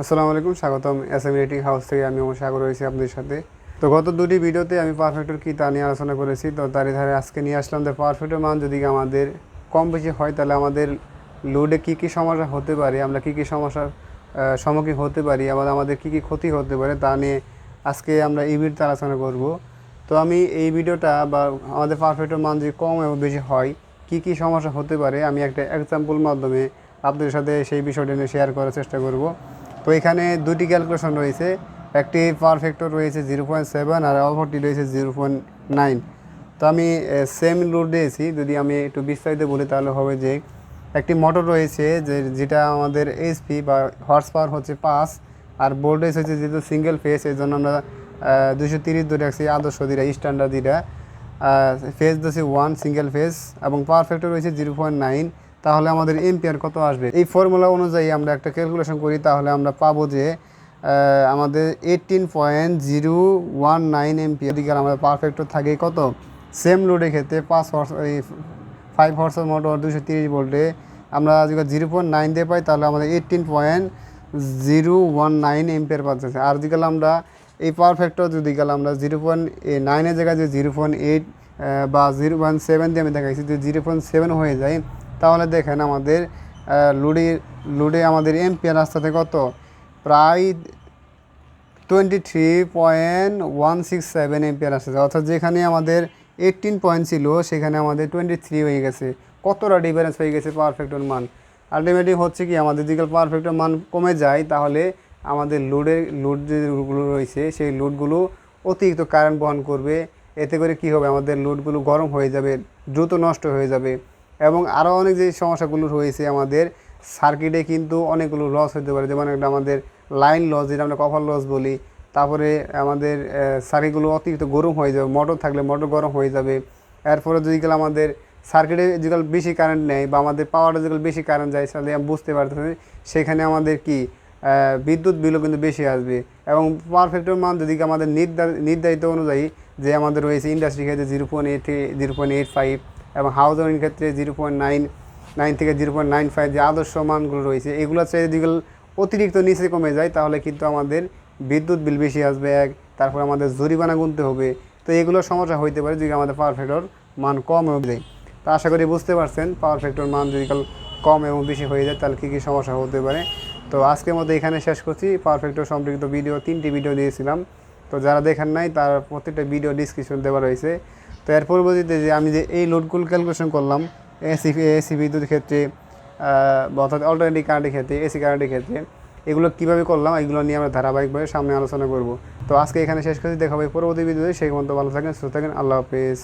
আসসালামু আলাইকুম, স্বাগতম এস এম রেটিং হাউস থেকে আমি আমার সাগর রয়েছি আপনাদের সাথে। তো গত দুটি ভিডিওতে আমি পারফেক্টর কী তা নিয়ে আলোচনা করেছি, তো তারই ধারে আজকে নিয়ে আসলাম যে পারফেক্টের মান যদি আমাদের কম বেশি হয়, তাহলে আমাদের লোডে কী কী সমস্যা হতে পারে, আমরা কী কী সমস্যার সম্মুখীন হতে পারি, আবার আমাদের কী কী ক্ষতি হতে পারে, তা নিয়ে আজকে আমরা এই ভিডিওতে আলোচনা করব। তো আমি এই ভিডিওটা বা আমাদের পারফেক্টের মান যদি কম এবং বেশি হয়, কী কী সমস্যা হতে পারে, আমি একটা এক্সাম্পল মাধ্যমে আপনাদের সাথে সেই বিষয়টা নিয়ে শেয়ার করার চেষ্টা করব। তো এখানে দুটি ক্যালকুলেশন রয়েছে। একটি পারফেক্টর রয়েছে জিরো পয়েন্ট সেভেন আর অপরটি রয়েছে জিরো পয়েন্ট নাইন তো আমি সেম লোড দিয়েছি। যদি আমি একটু বিস্তারিত বলি তাহলে হবে যে, একটি মোটর রয়েছে যে, যেটা আমাদের এইচপি বা হর্স পাওয়ার হচ্ছে পাঁচ আর ভোল্টেজ হচ্ছে যেহেতু সিঙ্গেল ফেস এই জন্য আমরা দুশো তিরিশ ধরে রাখছি আদর্শ দিরা স্ট্যান্ডার্ড দিটা ফেজ দিচ্ছে ওয়ান সিঙ্গেল ফেজ এবং পাওয়ার রয়েছে জিরো পয়েন্ট নাইন তাহলে আমাদের এম্পিয়ার কত আসবে? এই ফর্মুলা অনুযায়ী আমরা একটা ক্যালকুলেশন করি, তাহলে আমরা পাবো যে আমাদের eighteen point zero one nine ampere দিকে আমাদের পারফেক্টর থাকে কত? সেম লোডের ক্ষেত্রে পাঁচ হর্স এই ফাইভ হর্সের মোটর দুশো তিরিশ ভোল্টে আমরা যদি জিরো পয়েন্ট নাইন দিয়ে পাই, তাহলে আমাদের eighteen point zero one nine ampere পাচ্ছে। আর যদি আমরা এই পাওয়ার ফ্যাক্টর যদি গেলে আমরা জিরো পয়েন্ট নাইনের জায়গায় যে জিরো পয়েন্ট এইট বা জিরো পয়েন্ট সেভেন দিয়ে আমি দেখাইছি, যদি জিরো পয়েন্ট সেভেন হয়ে যায় তাহলে দেখেন আমাদের লুডে লুডে আমাদের এম্পিয়ার আসতে কত? প্রায় twenty three point one six seven ampere আসছে অর্থাৎ যেখানে আমাদের এইটিন পয়েন্ট ছিল, সেখানে আমাদের টোয়েন্টি থ্রি হয়ে গেছে। কতটা ডিফারেন্স হয়ে গেছে পারফেক্টর মান? আলটিমেটলি হচ্ছে কি, আমাদের দিকে পারফেক্টর মান কমে যায়, তাহলে আমাদের লোডের লোড যে লোডগুলো রয়েছে, সেই লোডগুলো অতিরিক্ত কারেন্ট বহন করবে। এতে করে কি হবে? আমাদের লোডগুলো গরম হয়ে যাবে, দ্রুত নষ্ট হয়ে যাবে। এবং আরও অনেক যে সমস্যাগুলো রয়েছে আমাদের সার্কিটে কিন্তু অনেকগুলো লস হতে পারে। যেমন একটা আমাদের লাইন লস যেটা আমরা কভার লস বলি, তারপরে আমাদের সার্কিটগুলো অতিরিক্ত গরম হয়ে যাবে মোটর থাকলে মোটর গরম হয়ে যাবে। এরপরে যদি গেলে আমাদের সার্কিটে যেগুলো বেশি কারেন্ট নেয় বা আমাদের পাওয়ারে যেগুলো বেশি কারেন্ট যায়, তাহলে আমি বুঝতে পারতেছি সেখানে আমাদের কি বিদ্যুৎ বিলও কিন্তু বেশি আসবে। এবং পারফেক্টের মান যদি আমাদের নির্ধার- নির্ধারিত অনুযায়ী যে আমাদের রয়েছে ইন্ডাস্ট্রি ক্ষেত্রে zero point eight zero point eight five এবং হাউস হোল্ডিং ক্ষেত্রে জিরো পয়েন্ট নাইন নাইন থেকে জিরো পয়েন্ট নাইন ফাইভ যে আদর্শ মানগুলো রয়েছে, এগুলো যেগুলো অতিরিক্ত নিচে কমে যায়, তাহলে কিন্তু আমাদের বিদ্যুৎ বিল বেশি আসবে, এক, তারপর আমাদের জরিমানা গুনতে হবে। তো এগুলো সমস্যা হইতে পারে যদি আমাদের পাওয়ার ফ্যাক্টর মান কম হয়ে যায়। তো আশা করি বুঝতে পারছেন পাওয়ার ফ্যাক্টর মান যদি কম এবং বেশি হয়ে যায়, তাহলে কী কী সমস্যা হতে পারে। তো আজকের মধ্যে এখানে শেষ করছি। পাওয়ার ফ্যাক্টর সম্পর্কিত ভিডিও তিনটি ভিডিও দিয়েছিলাম তো যারা দেখেন নাই, তার প্রত্যেকটা ভিডিও ডিসক্রিপশন দেওয়া রয়েছে। তো এর পরবর্তীতে যে আমি যে এই লোডগুলো ক্যালকুলেশন করলাম এসি এসি বিদ্যুৎ ক্ষেত্রে অর্থাৎ অল্টারনেটিভ কারেন্টের ক্ষেত্রে এসি কারেন্টের ক্ষেত্রে, এগুলো কীভাবে করলাম, এগুলো নিয়ে আমরা ধারাবাহিকভাবে সামনে আলোচনা করব। তো আজকে এখানে শেষ করে দেখা হবে পরবর্তী ভিডিওতে সেই মতো ভালো থাকেন, সুস্থ থাকেন, আল্লাহ হাফেজ।